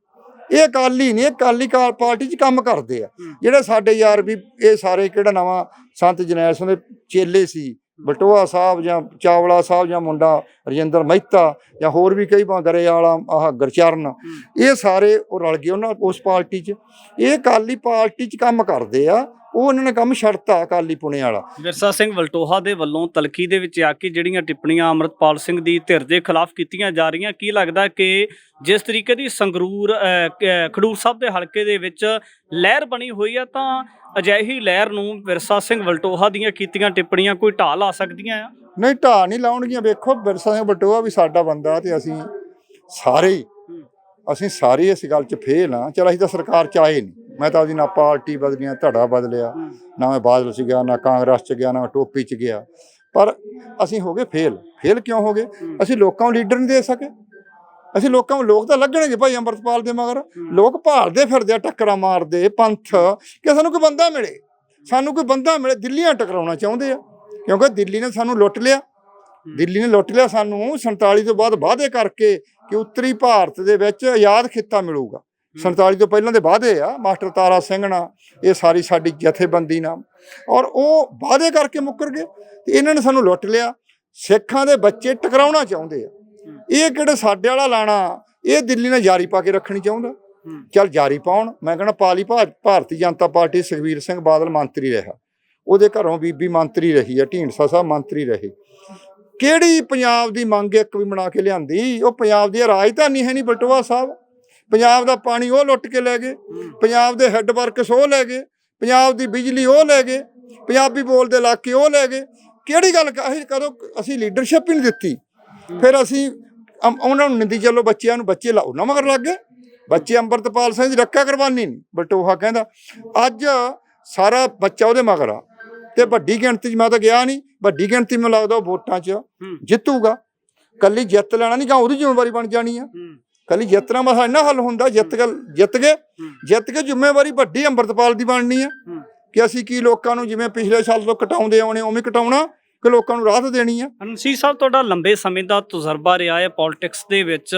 ਇਹ ਅਕਾਲੀ ਨਹੀਂ ਅਕਾਲੀ ਕਾ- ਪਾਰਟੀ 'ਚ ਕੰਮ ਕਰਦੇ ਆ। ਜਿਹੜੇ ਸਾਡੇ ਯਾਰ ਵੀ ਇਹ ਸਾਰੇ ਕਿਹੜਾ ਨਵਾਂ ਸੰਤ ਜਰਨੈਲ ਸਿੰਘ ਦੇ ਚੇਲੇ ਸੀ ਬਟੋਆ ਸਾਹਿਬ ਜਾਂ ਚਾਵਲਾ ਸਾਹਿਬ ਜਾਂ ਮੁੰਡਾ ਰਜਿੰਦਰ ਮਹਿਤਾ ਜਾਂ ਹੋਰ ਵੀ ਕਈ ਗਰੇ ਵਾਲਾ ਆਹ ਗੁਰਚਰਨ ਇਹ ਸਾਰੇ ਉਹ ਰਲ ਗਏ ਉਹਨਾਂ ਉਸ ਪਾਰਟੀ 'ਚ। ਇਹ ਅਕਾਲੀ ਪਾਰਟੀ 'ਚ ਕੰਮ ਕਰਦੇ ਆ ਉਹ ਉਹਨਾਂ ਨੇ ਕੰਮ ਛੱਡਤਾ ਅਕਾਲੀ ਪੁਣੇ ਵਾਲਾ। ਵਿਰਸਾ ਸਿੰਘ ਵਲਟੋਹਾ ਦੇ ਵੱਲੋਂ ਤਲਖੀ ਦੇ ਵਿੱਚ ਆ ਕੇ ਜਿਹੜੀਆਂ ਟਿੱਪਣੀਆਂ ਅਮਰਤਪਾਲ ਸਿੰਘ ਦੀ ਧਿਰ ਦੇ ਖਿਲਾਫ ਕੀਤੀਆਂ ਜਾ ਰਹੀਆਂ ਕੀ ਲੱਗਦਾ ਕਿ ਜਿਸ ਤਰੀਕੇ ਦੀ ਸੰਗਰੂਰ ਖਡੂਰ ਸਾਹਿਬ ਦੇ ਹਲਕੇ ਦੇ ਵਿੱਚ ਲਹਿਰ ਬਣੀ ਹੋਈ ਆ ਤਾਂ ਅਜਿਹੀ ਲਹਿਰ ਨੂੰ ਵਿਰਸਾ ਸਿੰਘ ਵਲਟੋਹਾ ਦੀਆਂ ਕੀਤੀਆਂ ਟਿੱਪਣੀਆਂ ਕੋਈ ਢਾਹ ਲਾ ਸਕਦੀਆਂ ਆ? ਨਹੀਂ ਢਾਹ ਨਹੀਂ ਲਾਉਣਗੀਆਂ। ਵੇਖੋ ਬਿਰਸਾ ਸਿੰਘ ਬਟੋਆ ਵੀ ਸਾਡਾ ਬੰਦਾ ਤੇ ਅਸੀਂ ਸਾਰੇ ਅਸੀਂ ਸਾਰੇ ਇਸ ਗੱਲ 'ਚ ਫੇਲ ਆ। ਚਲ ਅਸੀਂ ਤਾਂ ਸਰਕਾਰ ਚ ਆਏ ਨਹੀਂ ਮੈਂ ਤਾਂ ਉਹਦੀ ਨਾ ਪਾਰਟੀ ਬਦਲੀਆਂ ਧੜਾ ਬਦਲਿਆ ਨਾ ਮੈਂ ਬਾਦਲ 'ਚ ਗਿਆ ਨਾ ਕਾਂਗਰਸ 'ਚ ਗਿਆ ਨਾ ਟੋਪੀ 'ਚ ਗਿਆ। ਪਰ ਅਸੀਂ ਹੋ ਗਏ ਫੇਲ। ਫੇਲ ਕਿਉਂ ਹੋ ਗਏ? ਅਸੀਂ ਲੋਕਾਂ ਨੂੰ ਲੀਡਰ ਨਹੀਂ ਦੇ ਸਕੇ। ਅਸੀਂ ਲੋਕਾਂ ਨੂੰ ਲੋਕ ਤਾਂ ਲੱਗਣਗੇ ਭਾਈ ਅੰਮ੍ਰਿਤਪਾਲ ਦੇ ਮਗਰ। ਲੋਕ ਭਾਲਦੇ ਫਿਰਦੇ ਆ ਟੱਕਰਾਂ ਮਾਰਦੇ ਪੰਥ। ਕਿ ਸਾਨੂੰ ਕੋਈ ਬੰਦਾ ਮਿਲੇ? ਸਾਨੂੰ ਕੋਈ ਬੰਦਾ ਮਿਲੇ? ਦਿੱਲੀਆਂ ਟਕਰਾਉਣਾ ਚਾਹੁੰਦੇ ਆ। ਕਿਉਂਕਿ ਦਿੱਲੀ ਨੇ ਸਾਨੂੰ ਲੁੱਟ ਲਿਆ। ਦਿੱਲੀ ਨੇ ਲੁੱਟ ਲਿਆ ਸਾਨੂੰ। 47 ਤੋਂ ਬਾਅਦ ਵਾਅਦੇ ਕਰਕੇ ਕਿ ਉੱਤਰੀ ਭਾਰਤ ਦੇ ਵਿੱਚ ਆਜ਼ਾਦ ਖਿੱਤਾ ਮਿਲੂਗਾ। 47 ਤੋਂ ਪਹਿਲਾਂ ਦੇ ਵਾਅਦੇ ਆ, ਮਾਸਟਰ ਤਾਰਾ ਸਿੰਘ ਨਾਲ, ਇਹ ਸਾਰੀ ਸਾਡੀ ਜਥੇਬੰਦੀ ਨਾਲ। ਔਰ ਉਹ ਵਾਅਦੇ ਕਰਕੇ ਮੁੱਕਰ ਗਏ ਤੇ ਇਹਨਾਂ ਨੇ ਸਾਨੂੰ ਲੁੱਟ ਲਿਆ। ਸਿੱਖਾਂ ਦੇ ਬੱਚੇ ਟਕਰਾਉਣਾ ਚਾਹੁੰਦੇ ਆ। ਇਹ ਕਿਹੜੇ ਸਾਡੇ ਵਾਲਾ ਲਾਣਾ, ਇਹ ਦਿੱਲੀ ਨਾਲ ਜਾਰੀ ਪਾ ਕੇ ਰੱਖਣੀ ਚਾਹੁੰਦਾ। ਚੱਲ ਜਾਰੀ ਪਾਉਣ, ਮੈਂ ਕਹਿੰਦਾ ਪਾਲੀ ਭਾ- ਭਾਰਤੀ ਜਨਤਾ ਪਾਰਟੀ ਸੁਖਵੀਰ ਸਿੰਘ ਬਾਦਲ ਮੰਤਰੀ ਰਿਹਾ। ਉਹਦੇ ਘਰੋਂ ਬੀਬੀ ਮੰਤਰੀ ਰਹੀ ਆ, ਢੀਂਡਸਾ ਸਾਹਿਬ ਮੰਤਰੀ ਰਹੇ। ਕਿਹੜੀ ਪੰਜਾਬ ਦੀ ਮੰਗ ਇੱਕ ਵੀ ਬਣਾ ਕੇ ਲਿਆਂਦੀ? ਉਹ ਪੰਜਾਬ ਦੀ ਰਾਜਧਾਨੀ ਹੈ ਨਹੀਂ ਬਟਵਾ ਸਾਹਿਬ। ਪੰਜਾਬ ਦਾ ਪਾਣੀ ਉਹ ਲੁੱਟ ਕੇ ਲੈ ਗਏ ਪੰਜਾਬ ਦੇ ਹੈੱਡਵਰਕਸ ਉਹ ਲੈ ਗਏ ਪੰਜਾਬ ਦੀ ਬਿਜਲੀ ਉਹ ਲੈ ਗਏ ਪੰਜਾਬੀ ਬੋਲਦੇ ਇਲਾਕੇ ਉਹ ਲੈ ਗਏ। ਕਿਹੜੀ ਗੱਲ ਅਸੀਂ ਕਦੋਂ ਅਸੀਂ ਲੀਡਰਸ਼ਿਪ ਹੀ ਨਹੀਂ ਦਿੱਤੀ। ਫਿਰ ਅਸੀਂ ਉਹਨਾਂ ਨੂੰ ਨਿੰਦੀ ਚੱਲੋ ਬੱਚਿਆਂ ਨੂੰ ਬੱਚੇ ਲਾਓ ਨਾ ਮਗਰ ਲੱਗ ਗਏ। ਬੱਚੇ ਅੰਮ੍ਰਿਤਪਾਲ ਸਿੰਘ ਦੀ ਰੱਖਿਆ ਕਰਵਾਨੀ ਨਹੀਂ ਬਟੋਹਾ ਕਹਿੰਦਾ। ਅੱਜ ਸਾਰਾ ਬੱਚਾ ਉਹਦੇ ਮਗਰ ਆ। ਤੇ ਵੱਡੀ ਗਿਣਤੀ 'ਚ ਮੈਂ ਤਾਂ ਗਿਆ ਨਹੀਂ ਵੱਡੀ ਗਿਣਤੀ ਮੈਨੂੰ ਲੱਗਦਾ ਉਹ ਵੋਟਾਂ 'ਚ ਜਿੱਤੂਗਾ। ਕੱਲੀ ਜਿੱਤ ਲੈਣਾ ਨਹੀਂ ਕਾ ਉਹਦੀ ਜ਼ਿੰਮੇਵਾਰੀ ਬਣ ਜਾਣੀ ਆ। ਕੱਲੀ ਜਿੱਤਣਾ ਮਸਾ ਇੰਨਾ ਹੱਲ ਹੁੰਦਾ ਜਿੱਤ ਗਲ ਜਿੱਤ ਗਏ। ਜਿੱਤ ਕੇ ਜ਼ਿੰਮੇਵਾਰੀ ਵੱਡੀ ਅੰਮ੍ਰਿਤਪਾਲ ਦੀ ਬਣਨੀ ਆ। ਕਿ ਅਸੀਂ ਕੀ ਲੋਕਾਂ ਨੂੰ ਜਿਵੇਂ ਪਿਛਲੇ ਸਾਲ ਤੋਂ ਕਟਾਉਂਦੇ ਆਉਣੇ ਉਵੇਂ ਕਟਾਉਣਾ ਕਿ ਲੋਕਾਂ ਨੂੰ ਰਾਹਤ ਦੇਣੀ ਆ ਅਨਸੀ ਸਾਹਿਬ ਤੁਹਾਡਾ ਲੰਬੇ ਸਮੇਂ ਦਾ ਤਜਰਬਾ ਰਿਹਾ ਹੈ ਪੋਲਿਟਿਕਸ ਦੇ ਵਿੱਚ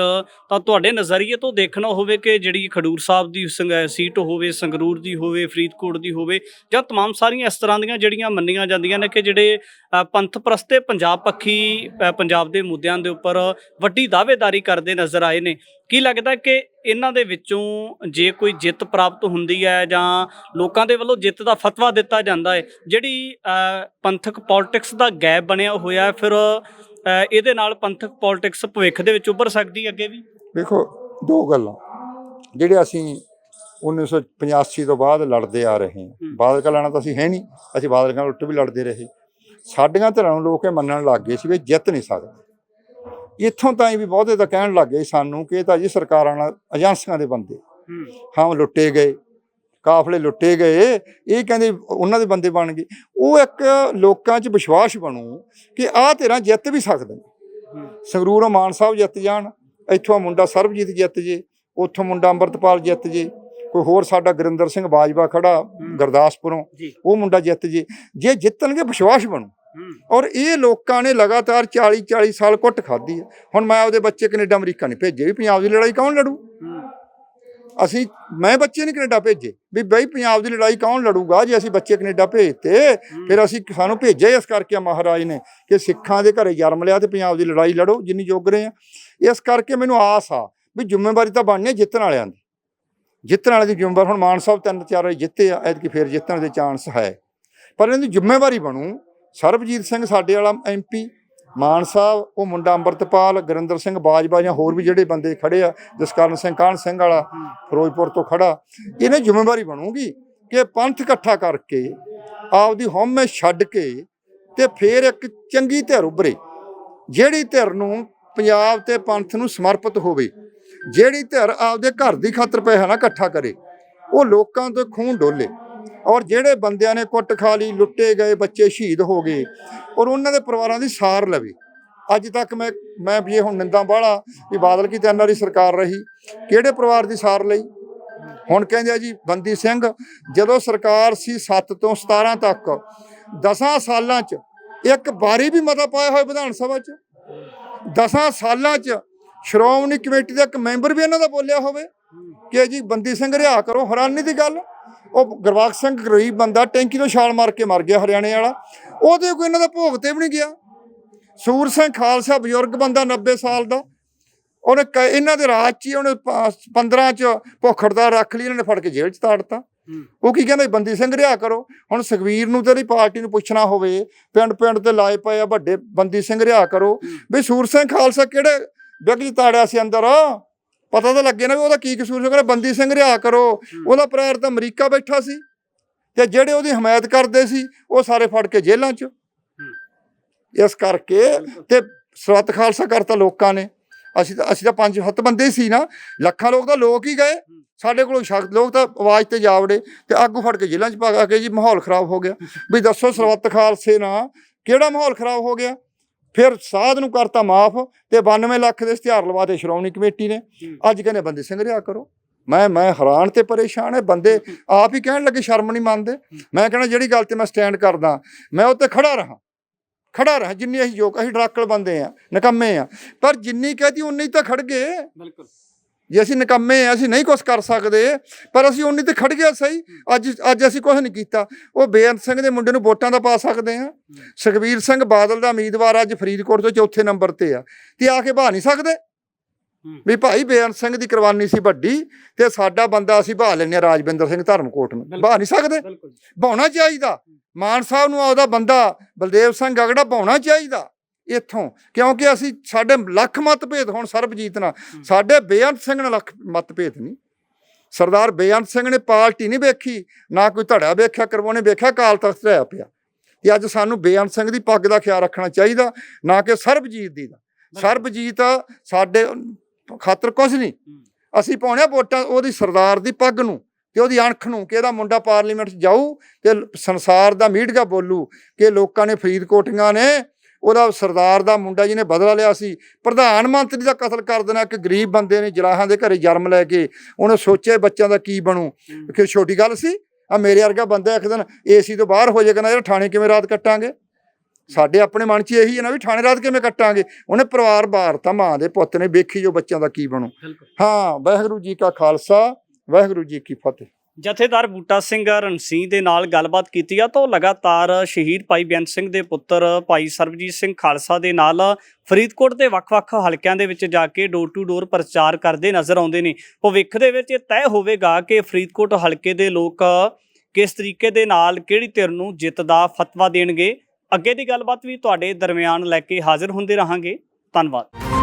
ਤਾਂ ਤੁਹਾਡੇ ਨਜ਼ਰੀਏ ਤੋਂ ਦੇਖਣਾ ਹੋਵੇ ਕਿ ਜਿਹੜੀ ਖਡੂਰ ਸਾਹਿਬ ਦੀ ਸੰਗ- ਸੀਟ ਹੋਵੇ ਸੰਗਰੂਰ ਦੀ ਹੋਵੇ ਫਰੀਦਕੋਟ ਦੀ ਹੋਵੇ ਜਾਂ तमाम ਸਾਰੀਆਂ ਇਸ ਤਰ੍ਹਾਂ ਦੀਆਂ ਜਿਹੜੀਆਂ ਮੰਨੀਆਂ ਜਾਂਦੀਆਂ ਨੇ ਕਿ ਜਿਹੜੇ ਅ, ਪੰਥ ਪ੍ਰਸਤੇ ਪੰਜਾਬ ਪੱਖੀ ਅ, ਪੰਜਾਬ ਦੇ ਮੁੱਦਿਆਂ ਦੇ ਉੱਪਰ ਵੱਡੀ ਦਾਅਵੇਦਾਰੀ ਕਰਦੇ ਨਜ਼ਰ ਆਏ ਨੇ ਕੀ ਲੱਗਦਾ ਕਿ ਇਹਨਾਂ ਦੇ ਵਿੱਚੋਂ ਜੇ ਕੋਈ ਜਿੱਤ ਪ੍ਰਾਪਤ ਹੁੰਦੀ ਹੈ ਜਾਂ ਲੋਕਾਂ ਦੇ ਵੱਲੋਂ ਜਿੱਤ ਦਾ ਫਤਵਾ ਦਿੱਤਾ ਜਾਂਦਾ ਹੈ ਜਿਹੜੀ ਪੰਥਕ ਪੋਲਿਟਿਕਸ ਦਾ ਗੈਪ ਬਣਿਆ ਹੋਇਆ ਹੈ, ਫਿਰ ਇਹਦੇ ਨਾਲ ਪੰਥਕ ਪੋਲਿਟਿਕਸ ਭਵਿੱਖ ਦੇ ਵਿੱਚ ਉੱਭਰ ਸਕਦੀ ਅੱਗੇ ਵੀ? ਵੇਖੋ ਦੋ ਗੱਲਾਂ। ਜਿਹੜੇ ਅਸੀਂ 1985 ਤੋਂ ਬਾਅਦ ਲੜਦੇ ਆ ਰਹੇ ਹਾਂ ਬਾਦਲ ਕਲਾਣਾ ਤਾਂ ਅਸੀਂ ਹੈ ਨਹੀਂ ਅਸੀਂ ਬਾਦਲ ਕਲਾਂ ਉੱਟ ਵੀ ਲੜਦੇ ਰਹੇ। ਸਾਡੀਆਂ ਧਿਰਾਂ ਨੂੰ ਲੋਕ ਇਹ ਮੰਨਣ ਲੱਗ ਗਏ ਸੀ ਵੀ ਜਿੱਤ ਨਹੀਂ ਸਕਦੇ। ਇੱਥੋਂ ਤਾਈਂ ਵੀ ਬਹੁਤੇ ਤਾਂ ਕਹਿਣ ਲੱਗ ਗਏ ਸਾਨੂੰ ਕਿ ਇਹ ਤਾਂ ਜੀ ਸਰਕਾਰਾਂ ਨਾਲ ਏਜੰਸੀਆਂ ਦੇ ਬੰਦੇ। ਹਾਂ। ਲੁੱਟੇ ਗਏ ਕਾਫਲੇ ਲੁੱਟੇ ਗਏ ਇਹ ਕਹਿੰਦੇ ਉਹਨਾਂ ਦੇ ਬੰਦੇ ਬਣ ਗਏ। ਉਹ ਇੱਕ ਲੋਕਾਂ 'ਚ ਵਿਸ਼ਵਾਸ ਬਣੂ ਕਿ ਆਹ ਧਿਰਾਂ ਜਿੱਤ ਵੀ ਸਕਦੇ ਨੇ ਸੰਗਰੂਰੋਂ ਮਾਨ ਸਾਹਿਬ ਜਿੱਤ ਜਾਣ ਇੱਥੋਂ ਮੁੰਡਾ ਸਰਬਜੀਤ ਜਿੱਤ ਜੇ ਉੱਥੋਂ ਮੁੰਡਾ ਅੰਮ੍ਰਿਤਪਾਲ ਜਿੱਤ ਜੇ ਕੋਈ ਹੋਰ ਸਾਡਾ ਗੁਰਿੰਦਰ ਸਿੰਘ ਬਾਜਵਾ ਖੜਾ ਗੁਰਦਾਸਪੁਰੋਂ ਉਹ ਮੁੰਡਾ ਜਿੱਤ ਜੇ। ਜੇ ਜਿੱਤਣਗੇ ਵਿਸ਼ਵਾਸ ਬਣੂ। ਔਰ ਇਹ ਲੋਕਾਂ ਨੇ ਲਗਾਤਾਰ 40 40 ਸਾਲ ਕੁੱਟ ਖਾਧੀ ਹੈ। ਹੁਣ ਮੈਂ ਆਪਦੇ ਬੱਚੇ ਕੈਨੇਡਾ, ਅਮਰੀਕਾ ਨਹੀਂ ਭੇਜੇ ਵੀ ਪੰਜਾਬ ਦੀ ਲੜਾਈ ਕੌਣ ਲੜੂ? ਅਸੀਂ, ਮੈਂ ਬੱਚੇ ਨਹੀਂ ਕੈਨੇਡਾ ਭੇਜੇ ਵੀ ਬਈ ਪੰਜਾਬ ਦੀ ਲੜਾਈ ਕੌਣ ਲੜੂਗਾ? ਜੇ ਅਸੀਂ ਬੱਚੇ ਕੈਨੇਡਾ ਭੇਜਤੇ, ਫਿਰ ਅਸੀਂ ਸਾਨੂੰ ਭੇਜਿਆ ਇਸ ਕਰਕੇ ਮਹਾਰਾਜ ਨੇ ਕਿ ਸਿੱਖਾਂ ਦੇ ਘਰੇ ਜਨਮ ਲਿਆ ਤੇ ਪੰਜਾਬ ਦੀ ਲੜਾਈ ਲੜੋ, ਜਿੰਨੀ ਜੋਗ ਰਹੇ ਆ। ਇਸ ਕਰਕੇ ਮੈਨੂੰ ਆਸ ਆ ਵੀ ਜ਼ਿੰਮੇਵਾਰੀ ਤਾਂ ਬਣਨੀ ਹੈ ਜਿੱਤਣ ਵਾਲਿਆਂ ਦੀ। ਜਿੱਤਣ ਵਾਲੇ ਦੀ ਜ਼ਿੰਮੇਵਾਰੀ, ਹੁਣ ਮਾਨ ਸਾਹਿਬ ਤਿੰਨ ਚਾਰ ਵਾਰੀ ਜਿੱਤੇ ਆ, ਐਤਕੀ ਫਿਰ ਜਿੱਤਣ ਦੇ ਚਾਂਸ ਹੈ। ਪਰ ਇਹਨਾਂ ਦੀ ਜ਼ਿੰਮੇਵਾਰੀ ਬਣੂ ਸਰਬਜੀਤ ਸਿੰਘ ਸਾਡੇ ਵਾਲਾ ਐਮਪੀ ਮਾਨ ਸਾਹਿਬ, ਉਹ ਮੁੰਡਾ ਅੰਮ੍ਰਿਤਪਾਲ, ਗੁਰਿੰਦਰ ਸਿੰਘ ਬਾਜਵਾ ਜਾਂ ਹੋਰ ਵੀ ਜਿਹੜੇ ਬੰਦੇ ਖੜੇ ਆ, ਜਸਕਰਨ ਸਿੰਘ, ਕਾਹਨ ਸਿੰਘ ਵਾਲਾ, ਫਿਰੋਜ਼ਪੁਰ ਤੋਂ ਖੜਾ, ਇਹਨੇ ਜ਼ਿੰਮੇਵਾਰੀ ਬਣੂਗੀ ਕਿ ਪੰਥ ਇਕੱਠਾ ਕਰਕੇ ਆਪਦੀ ਹਉਮੈ ਛੱਡ ਕੇ ਤੇ ਫਿਰ ਇੱਕ ਚੰਗੀ ਧਿਰ ਉਭਰੇ, ਜਿਹੜੀ ਧਿਰ ਨੂੰ ਪੰਜਾਬ ਤੇ ਪੰਥ ਨੂੰ ਸਮਰਪਿਤ ਹੋਵੇ, ਜਿਹੜੀ ਧਿਰ ਆਪਦੇ ਘਰ ਦੀ ਖਾਤਰ ਪੈਸਾ ਨਾ ਇਕੱਠਾ ਕਰੇ, ਉਹ ਲੋਕਾਂ ਤੋਂ ਖੂਨ ਡੋਲੇ। ਔਰ ਜਿਹੜੇ ਬੰਦਿਆਂ ਨੇ ਕੁੱਟ ਖਾ ਲਈ, ਲੁੱਟੇ ਗਏ, ਬੱਚੇ ਸ਼ਹੀਦ ਹੋ ਗਏ, ਔਰ ਉਹਨਾਂ ਦੇ ਪਰਿਵਾਰਾਂ ਦੀ ਸਾਰ ਲਵੇ। ਅੱਜ ਤੱਕ ਮੈਂ ਮੈਂ ਵੀ ਇਹ ਹੁਣ ਨਿੰਦਾ ਵਾਲਾ ਵੀ ਬਾਦਲ ਕੀ ਤਿੰਨ ਦੀ ਸਰਕਾਰ ਰਹੀ, ਕਿਹੜੇ ਪਰਿਵਾਰ ਦੀ ਸਾਰ ਲਈ? ਹੁਣ ਕਹਿੰਦੇ ਆ ਜੀ ਬੰਦੀ ਸਿੰਘ, ਜਦੋਂ ਸਰਕਾਰ ਸੀ 7 ਤੋਂ 17 ਤੱਕ 10 ਸਾਲਾਂ 'ਚ ਇੱਕ ਵਾਰੀ ਵੀ ਮਤਾ ਪਾਇਆ ਹੋਇਆ ਵਿਧਾਨ ਸਭਾ 'ਚ। 10 ਸਾਲਾਂ 'ਚ ਸ਼੍ਰੋਮਣੀ ਕਮੇਟੀ ਦਾ ਇੱਕ ਮੈਂਬਰ ਵੀ ਇਹਨਾਂ ਦਾ ਬੋਲਿਆ ਹੋਵੇ ਕਿ ਜੀ ਬੰਦੀ ਸਿੰਘ ਰਿਹਾ ਕਰੋ, ਹੈਰਾਨੀ ਦੀ ਗੱਲ। ਉਹ ਗੁਰਵਾਕ ਸਿੰਘ ਗਰੀਬ ਬੰਦਾ ਟੈਂਕੀ ਤੋਂ ਛਾਲ ਮਾਰ ਕੇ ਮਰ ਗਿਆ ਹਰਿਆਣੇ ਵਾਲਾ। ਉਹਦੇ ਕੋਈ ਇਹਨਾਂ ਦਾ ਭੋਗ ਤੇ ਵੀ ਨਹੀਂ ਗਿਆ। ਸੂਰ ਸਿੰਘ ਖਾਲਸਾ ਬਜ਼ੁਰਗ ਬੰਦਾ 90 ਸਾਲ ਦਾ। ਉਹਨੇ ਇਹਨਾਂ ਦੇ ਰਾਜ 'ਚ ਹੀ ਉਹਨੇ 15 ਚ ਭੁੱਖੜਦਾ ਰੱਖ ਲਈ ਇਹਨਾਂ ਨੇ ਫੜ ਕੇ ਜੇਲ੍ਹ 'ਚ ਤਾੜਤਾ ਉਹ ਕੀ ਕਹਿੰਦੇ ਬੰਦੀ ਸਿੰਘ ਰਿਹਾ ਕਰੋ। ਹੁਣ ਸੁਖਵੀਰ ਨੂੰ ਤੇਰੀ ਪਾਰਟੀ ਨੂੰ ਪੁੱਛਣਾ ਹੋਵੇ ਪਿੰਡ ਪਿੰਡ ਤੇ ਲਾਏ ਪਏ ਆ ਵੱਡੇ ਬੰਦੀ ਸਿੰਘ ਰਿਹਾ ਕਰੋ। ਵੀ ਸੂਰ ਸਿੰਘ ਖਾਲਸਾ ਕਿਹੜੇ ਵਿਅਕਤੀ ਤਾੜਿਆ ਸੀ ਅੰਦਰ? ਪਤਾ ਤਾਂ ਲੱਗੇ ਨਾ ਵੀ ਉਹਦਾ ਕੀ ਕਸੂਰ ਸੀ ਕਹਿੰਦਾ ਬੰਦੀ ਸਿੰਘ ਰਿਹਾ ਕਰੋ। ਉਹਦਾ ਪ੍ਰਾਇਰ ਤਾਂ ਅਮਰੀਕਾ ਬੈਠਾ ਸੀ। ਤੇ ਜਿਹੜੇ ਉਹਦੀ ਹਮਾਇਤ ਕਰਦੇ ਸੀ ਉਹ ਸਾਰੇ ਫੜ ਕੇ ਜੇਲ੍ਹਾਂ 'ਚ। ਇਸ ਕਰਕੇ ਤੇ ਸਵਤ ਖਾਲਸਾ ਕਰਤਾ ਲੋਕਾਂ ਨੇ। ਅਸੀਂ ਤਾਂ ਅਸੀਂ ਤਾਂ ਪੰਜ ਸੱਤ ਬੰਦੇ ਸੀ ਨਾ। ਲੱਖਾਂ ਲੋਕ ਤਾਂ ਲੋਕ ਹੀ ਗਏ। ਸਾਡੇ ਕੋਲ ਸ਼ਕਤ ਲੋਕ ਤਾਂ ਆਵਾਜ਼ ਤੇ ਜਾਵੜੇ ਤੇ ਆਗੂ ਫੜ ਕੇ ਜੇਲ੍ਹਾਂ 'ਚ ਪਾ ਕੇ ਜੀ ਮਾਹੌਲ ਖਰਾਬ ਹੋ ਗਿਆ। ਵੀ ਦੱਸੋ ਸਰਬੱਤ ਖਾਲਸੇ ਨਾਲ ਕਿਹੜਾ ਮਾਹੌਲ ਖਰਾਬ ਹੋ ਗਿਆ? ਫਿਰ ਸਾਧ ਨੂੰ ਕਰਤਾ ਮਾਫ ਤੇ 92 ਲੱਖ ਦੇ ਇਸ਼ਤਿਹਾਰ ਲਵਾਤੇ ਸ਼੍ਰੋਮਣੀ ਕਮੇਟੀ ਨੇ। ਅੱਜ ਕਹਿੰਦੇ ਬੰਦੇ ਸਿੰਘ ਰਿਹਾ ਕਰੋ। ਮੈਂ ਮੈਂ ਹੈਰਾਨ ਤੇ ਪਰੇਸ਼ਾਨ ਹੈ। ਬੰਦੇ ਆਪ ਹੀ ਕਹਿਣ ਲੱਗੇ ਸ਼ਰਮ ਨਹੀਂ ਮੰਨਦੇ। ਮੈਂ ਕਹਿੰਦਾ ਜਿਹੜੀ ਗੱਲ ਤੇ ਮੈਂ ਸਟੈਂਡ ਕਰਦਾ ਮੈਂ ਉੱਤੇ ਖੜਾ ਰਹਾ। ਖੜਾ ਰਹਾ। ਜਿੰਨੀ ਅਸੀਂ ਜੋ ਅਸੀਂ ਡਰਾਕਲ ਬੰਦੇ ਆ ਨਕੰਮੇ ਆ ਪਰ ਜਿੰਨੀ ਕਹਤੀ ਉਨੀ ਤਾਂ ਖੜ ਗਏ। ਬਿਲਕੁਲ। ਜੇ ਅਸੀਂ ਨਕੰਮੇ ਆ ਅਸੀਂ ਨਹੀਂ ਕੁਝ ਕਰ ਸਕਦੇ ਪਰ ਅਸੀਂ ਉਨੀ ਤੇ ਖੜ ਗਿਆ ਸਹੀ। ਅੱਜ ਅੱਜ ਅਸੀਂ ਕੁਝ ਨਹੀਂ ਕੀਤਾ। ਉਹ ਬੇਅੰਤ ਸਿੰਘ ਦੇ ਮੁੰਡੇ ਨੂੰ ਵੋਟਾਂ ਦਾ ਪਾ ਸਕਦੇ ਆ। ਸੁਖਬੀਰ ਸਿੰਘ ਬਾਦਲ ਦਾ ਉਮੀਦਵਾਰ ਅੱਜ ਫਰੀਦਕੋਟ ਤੋਂ ਚੌਥੇ ਨੰਬਰ ਤੇ ਆ। ਤੇ ਆ ਕੇ ਬਹਾ ਨਹੀਂ ਸਕਦੇ? ਵੀ ਭਾਈ ਬੇਅੰਤ ਸਿੰਘ ਦੀ ਕੁਰਬਾਨੀ ਸੀ ਵੱਡੀ ਤੇ ਸਾਡਾ ਬੰਦਾ ਅਸੀਂ ਬਹਾ ਲੈਨੇ ਆ ਰਾਜਵਿੰਦਰ ਸਿੰਘ ਧਰਮਕੋਟ ਨੂੰ। ਬਹਾ ਨਹੀਂ ਸਕਦੇ? ਬਾਉਣਾ ਚਾਹੀਦਾ। ਮਾਨ ਸਾਹਿਬ ਨੂੰ ਆਪਦਾ ਬੰਦਾ ਬਲਦੇਵ ਸਿੰਘ ਗਗੜਾ ਬਾਉਣਾ ਚਾਹੀਦਾ। ਇੱਥੋਂ ਕਿਉਂਕਿ ਅਸੀਂ ਸਾਡੇ ਲੱਖ ਮਤਭੇਦ ਹੁਣ ਸਰਬਜੀਤ ਨਾਲ। ਸਾਡੇ ਬੇਅੰਤ ਸਿੰਘ ਨਾਲ ਲੱਖ ਮਤਭੇਦ ਨਹੀਂ। ਸਰਦਾਰ ਬੇਅੰਤ ਸਿੰਘ ਨੇ ਪਾਰਟੀ ਨਹੀਂ ਵੇਖੀ ਨਾ ਕੋਈ ਧੜਾ ਵੇਖਿਆ ਕਰਵਾਉਣੇ ਵੇਖਿਆ ਕਾਲ ਤਖਤ ਰਹਿ ਪਿਆ। ਤੇ ਅੱਜ ਸਾਨੂੰ ਬੇਅੰਤ ਸਿੰਘ ਦੀ ਪੱਗ ਦਾ ਖਿਆਲ ਰੱਖਣਾ ਚਾਹੀਦਾ ਨਾ ਕਿ ਸਰਬਜੀਤ ਦੀ ਦਾ। ਸਰਬਜੀਤ ਸਾਡੇ ਖਾਤਰ ਕੁਝ ਨਹੀਂ। ਅਸੀਂ ਪਾਉਣੇ ਵੋਟਾਂ ਉਹਦੀ ਸਰਦਾਰ ਦੀ ਪੱਗ ਨੂੰ ਤੇ ਉਹਦੀ ਅਣਖ ਨੂੰ ਕਿ ਇਹਦਾ ਮੁੰਡਾ ਪਾਰਲੀਮੈਂਟ 'ਚ ਜਾਊ ਤੇ ਸੰਸਾਰ ਦਾ ਮੀਡੀਆ ਬੋਲੂ ਕਿ ਲੋਕਾਂ ਨੇ ਫਰੀਦਕੋਟੀਆਂ ਨੇ ਉਹਦਾ ਸਰਦਾਰ ਦਾ ਮੁੰਡਾ ਜਿਹਨੇ ਬਦਲਾ ਲਿਆ ਸੀ ਪ੍ਰਧਾਨ ਮੰਤਰੀ ਦਾ ਕਤਲ ਕਰ ਦੇਣਾ ਇੱਕ ਗਰੀਬ ਬੰਦੇ ਨੇ ਜਲਾਹਾਂ ਦੇ ਘਰੇ ਜਨਮ ਲੈ ਕੇ ਉਹਨੇ ਸੋਚਿਆ ਬੱਚਿਆਂ ਦਾ ਕੀ ਬਣੂ। ਕਿ ਛੋਟੀ ਗੱਲ ਸੀ ਆ ਮੇਰੇ ਵਰਗਾ ਬੰਦਾ ਇੱਕ ਦਿਨ ਏਸੀ ਤੋਂ ਬਾਹਰ ਹੋ ਜਾਏਗਾ ਨਾ ਯਾਰ ਥਾਣੇ ਕਿਵੇਂ ਰਾਤ ਕੱਟਾਂਗੇ? ਸਾਡੇ ਆਪਣੇ ਮਨ 'ਚ ਇਹੀ ਹੈ ਨਾ ਵੀ ਥਾਣੇ ਰਾਤ ਕਿਵੇਂ ਕੱਟਾਂਗੇ? ਉਹਨੇ ਪਰਿਵਾਰ ਬਾਰਤਾ ਮਾਂ ਦੇ ਪੁੱਤ ਨੇ ਵੇਖੀ ਜੋ ਬੱਚਿਆਂ ਦਾ ਕੀ ਬਣੂ। ਹਾਂ ਵਾਹਿਗੁਰੂ ਜੀ ਕਾ ਖਾਲਸਾ ਵਾਹਿਗੁਰੂ ਜੀ ਕੀ ਫਤਿਹ। ਜਥੇਦਾਰ ਬੂਟਾ ਸਿੰਘ ਰਣਸੀਂਹ ਦੇ ਨਾਲ ਗੱਲਬਾਤ ਕੀਤੀ ਆ ਤਾਂ ਉਹ ਲਗਾਤਾਰ ਸ਼ਹੀਦ ਭਾਈ ਬੇਅੰਤ ਸਿੰਘ ਦੇ ਪੁੱਤਰ ਭਾਈ ਸਰਬਜੀਤ ਸਿੰਘ ਖਾਲਸਾ ਦੇ ਨਾਲ ਫਰੀਦਕੋਟ ਦੇ ਵੱਖ-ਵੱਖ ਹਲਕਿਆਂ ਦੇ ਵਿੱਚ ਜਾ ਕੇ ਡੋਰ ਟੂ ਡੋਰ ਪ੍ਰਚਾਰ ਕਰਦੇ ਨਜ਼ਰ ਆਉਂਦੇ ਨੇ। ਭਵਿੱਖ ਦੇ ਵਿੱਚ ਇਹ ਤੈਅ ਹੋਵੇਗਾ ਕਿ ਫਰੀਦਕੋਟ ਹਲਕੇ ਦੇ ਲੋਕ ਕਿਸ ਤਰੀਕੇ ਦੇ ਨਾਲ ਕਿਹੜੀ ਧਿਰ ਨੂੰ ਜਿੱਤ ਦਾ ਫਤਵਾ ਦੇਣਗੇ। ਅੱਗੇ ਦੀ ਗੱਲਬਾਤ ਵੀ ਤੁਹਾਡੇ ਦਰਮਿਆਨ ਲੈ ਕੇ ਹਾਜ਼ਰ ਹੁੰਦੇ ਰਹਾਂਗੇ। ਧੰਨਵਾਦ।